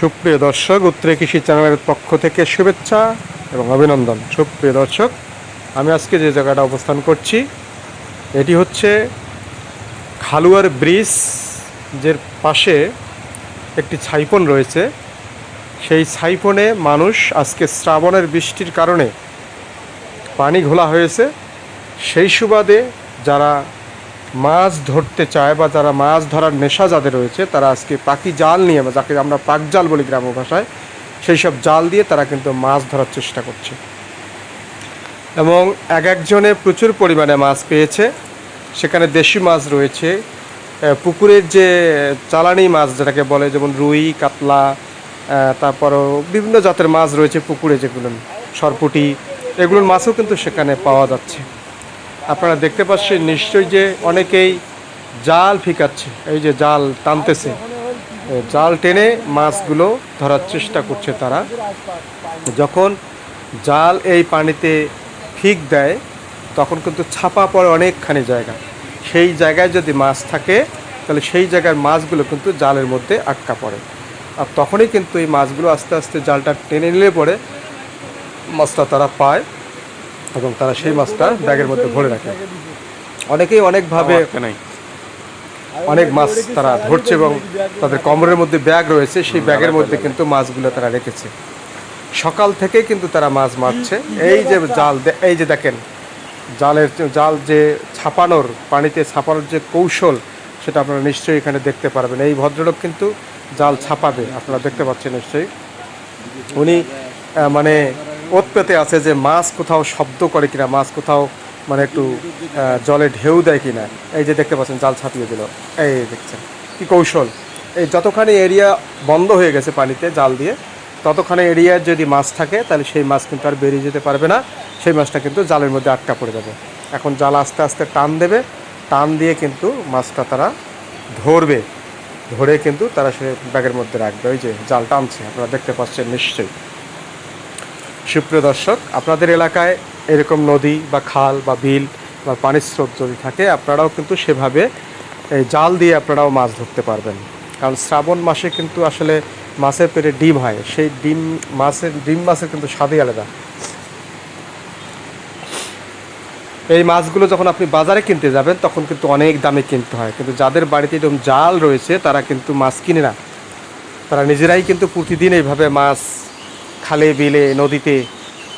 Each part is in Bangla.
সুপ্রিয় দর্শক, উত্তরে কৃষি চ্যানেলের পক্ষ থেকে শুভেচ্ছা এবং অভিনন্দন। সুপ্রিয় দর্শক, আমি আজকে যে জায়গাটা অবস্থান করছি, এটি হচ্ছে খালুয়ার ব্রিজ, যের পাশে একটি ছাইপন রয়েছে। সেই ছাইপনে মানুষ আজকে শ্রাবণের বৃষ্টির কারণে পানি ঘোলা হয়েছে। সেই সুবাদে যারা মাছ ধরতে চায় বা যারা মাছ ধরার নেশা যাদের রয়েছে, তারা আজকে পাখি জাল নিয়ে যাকে আমরা পাক জাল বলি গ্রাম্য ভাষায়, সেই সব জাল দিয়ে তারা কিন্তু মাছ ধরার চেষ্টা করছে। এবং এক একজনে প্রচুর পরিমাণে মাছ পেয়েছে। সেখানে দেশি মাছ রয়েছে। পুকুরের যে চালানি মাছ, যেটাকে বলে, যেমন রুই, কাতলা তারপরও বিভিন্ন জাতের মাছ রয়েছে পুকুরে যেগুলো, সরপুটি, এগুলোর মাছও কিন্তু সেখানে পাওয়া যাচ্ছে। আপনারা দেখতে পাচ্ছেন নিশ্চয়ই যে অনেকেই জাল ফিকাচ্ছে, এই যে জাল টানতেছে। জাল টেনে মাছগুলো ধরার চেষ্টা করছে তারা। যখন জাল এই পানিতে ফিক দেয়, তখন কিন্তু ছাপা পড়ে অনেকখানি জায়গা। সেই জায়গায় যদি মাছ থাকে, তাহলে সেই জায়গার মাছগুলো কিন্তু জালের মধ্যে আটকা পড়ে। আর তখনই কিন্তু এই মাছগুলো আস্তে আস্তে জালটা টেনে নিলে পরে মাছটা তারা পায়। এবং তারা সেই মাছটা ব্যাগের মধ্যে ভরে রাখে। অনেকেই অনেকভাবে অনেক মাছ তারা ধরছে এবং তাদের কমরের মধ্যে ব্যাগ রয়েছে সেই ব্যাগের মধ্যে কিন্তু মাছগুলো তারা রেখেছে। সকাল থেকে কিন্তু তারা মাছ মারছে। এই যে জাল এই যে দেখেন জালের জাল যে ছাপানোর পানিতে ছাপানোর যে কৌশল সেটা আপনারা নিশ্চয়ই এখানে দেখতে পারবেন। এই ভদ্রলোক কিন্তু জাল ছাপাবে আপনারা দেখতে পাচ্ছেন নিশ্চয়ই। উনি মানে ওত পেতে আছে যে মাছ কোথাও শব্দ করে কিনা, মাছ কোথাও মানে একটু জলে ঢেউ দেয় কিনা। এই যে দেখতে পাচ্ছেন, জাল ছাপিয়ে দিল। এই দেখছেন, কি কৌশল। এই যতখানি এরিয়া বন্ধ হয়ে গেছে পানিতে জাল দিয়ে, ততখানি এরিয়ার যদি মাছ থাকে, তাহলে সেই মাছ কিন্তু আর বেরিয়ে যেতে পারবে না। সেই মাছটা কিন্তু জালের মধ্যে আটকা পড়ে যাবে। এখন জাল আস্তে আস্তে টান দেবে। টান দিয়ে কিন্তু মাছটা তারা ধরবে। ধরে কিন্তু তারা সে ব্যাগের মধ্যে রাখবে। ওই যে জাল টানছে, আপনারা দেখতে পাচ্ছেন নিশ্চয়ই। সুপ্রিয় দর্শক, আপনাদের এলাকায় এরকম নদী বা খাল বা বিল বা পানির স্রোত যদি থাকে, আপনারাও কিন্তু সেভাবে এই জাল দিয়ে আপনারাও মাছ ধরতে পারবেন। কারণ শ্রাবণ মাসে কিন্তু আসলে মাছের পেটে ডিম হয়, সেই ডিম মাছের ডিম মাছের কিন্তু স্বাদই আলাদা। এই মাছগুলো যখন আপনি বাজারে কিনতে যাবেন, তখন কিন্তু অনেক দামে কিনতে হয়। কিন্তু যাদের বাড়িতে এরকম জাল রয়েছে, তারা কিন্তু মাছ কিনে না। তারা নিজেরাই কিন্তু প্রতিদিন এইভাবে মাছ খালে বিলে নদীতে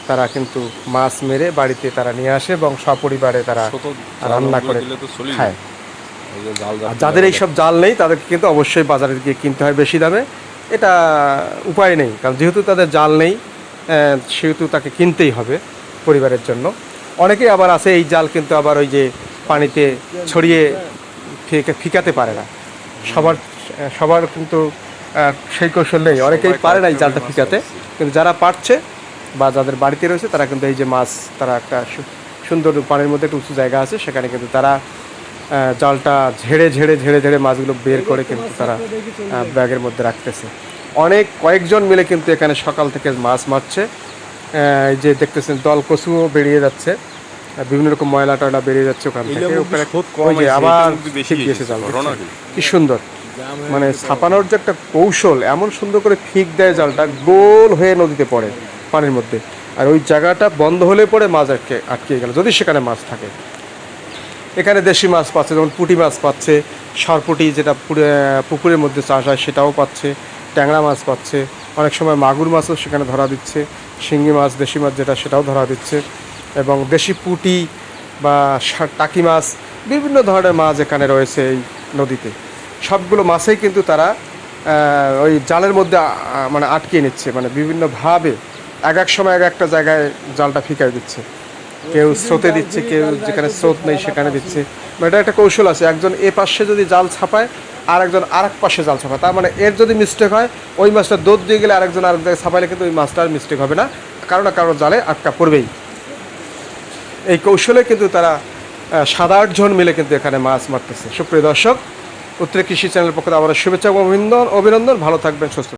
তারা কিন্তু মাছ মেরে বাড়িতে তারা নিয়ে আসে এবং সপরিবারে তারা রান্না করে খায়। আর যাদের এইসব জাল নেই তাদেরকে কিন্তু অবশ্যই বাজারে গিয়ে কিনতে হয় বেশি দামে। এটা উপায় নেই কারণ যেহেতু তাদের জাল নেই সেহেতু তাকে কিনতেই হবে পরিবারের জন্য। অনেকেই আবার আছে এই জাল কিন্তু আবার ওই যে পানিতে ছড়িয়ে ফিকে- ফিকাতে পারে না। সবার সবার কিন্তু সেই কৌশল নেই। অনেকেই পারে না এই জালটা ফিকাতে। কিন্তু যারা পারছে বা যাদের বাড়িতে রয়েছে তারা কিন্তু এই যে মাছ তারা একটা সুন্দর পানির মধ্যে একটা উঁচু জায়গা আছে সেখানে কিন্তু তারা জালটা ঝেড়ে ঝেড়ে ঝেড়ে ঝেড়ে মাছগুলো বের করে কিন্তু তারা ব্যাগের মধ্যে রাখতেছে। অনেক কয়েকজন মিলে কিন্তু এখানে সকাল থেকে মাছ মারছে। এই যে দেখতেছেন দল কচুও বেরিয়ে যাচ্ছে। বিভিন্ন রকম ময়লা টয়লা বেরিয়ে যাচ্ছে ওখান থেকে। আবার? কি সুন্দর। মানে ছাপানোর যে একটা কৌশল, এমন সুন্দর করে ফিক দেয় জালটা, গোল হয়ে নদীতে পড়ে পানির মধ্যে। আর ওই জায়গাটা বন্ধ হলে পরে মাছ আটকে আটকে গেল, যদি সেখানে মাছ থাকে। এখানে দেশি মাছ পাচ্ছে, যেমন পুঁটি মাছ পাচ্ছে, সরপুটি যেটা পুকুরের মধ্যে চাষ হয়, সেটাও পাচ্ছে, ট্যাংরা মাছ পাচ্ছে, অনেক সময় মাগুর মাছও সেখানে ধরা দিচ্ছে শিঙ্গি মাছ, দেশি মাছ যেটা, সেটাও ধরা দিচ্ছে। এবং দেশি পুঁটি বা টাকি মাছ, বিভিন্ন ধরনের মাছ এখানে রয়েছে এই নদীতে। সবগুলো মাছেই কিন্তু তারা ওই জালের মধ্যে মানে আটকিয়ে নিচ্ছে মানে বিভিন্নভাবে এক এক সময় এক একটা জায়গায় জালটা ফিকাই দিচ্ছে। কেউ স্রোতে দিচ্ছে কেউ যেখানে স্রোত নেই সেখানে দিচ্ছে। মানে এটা একটা কৌশল আছে একজন এ পাশে যদি জাল ছাপায় আর একজন আর এক পাশে জাল ছাপায়। তার মানে এর যদি মিস্টেক হয় ওই মাছটা দোধ দিয়ে গেলে আরেকজন আরেক জায়গায় ছাপাইলে কিন্তু ওই মাছটার মিস্টেক হবে না কারও না কারও জালে আটকা পড়বেই। এই কৌশলে কিন্তু তারা সাত আটজন মিলে কিন্তু এখানে মাছ মারতেছে। সুপ্রিয় দর্শক উত্তরে কৃষি চ্যানেল পক্ষে আবার শুভেচ্ছা অভিনন্দন অভিনন্দন। ভালো থাকবেন সুস্থ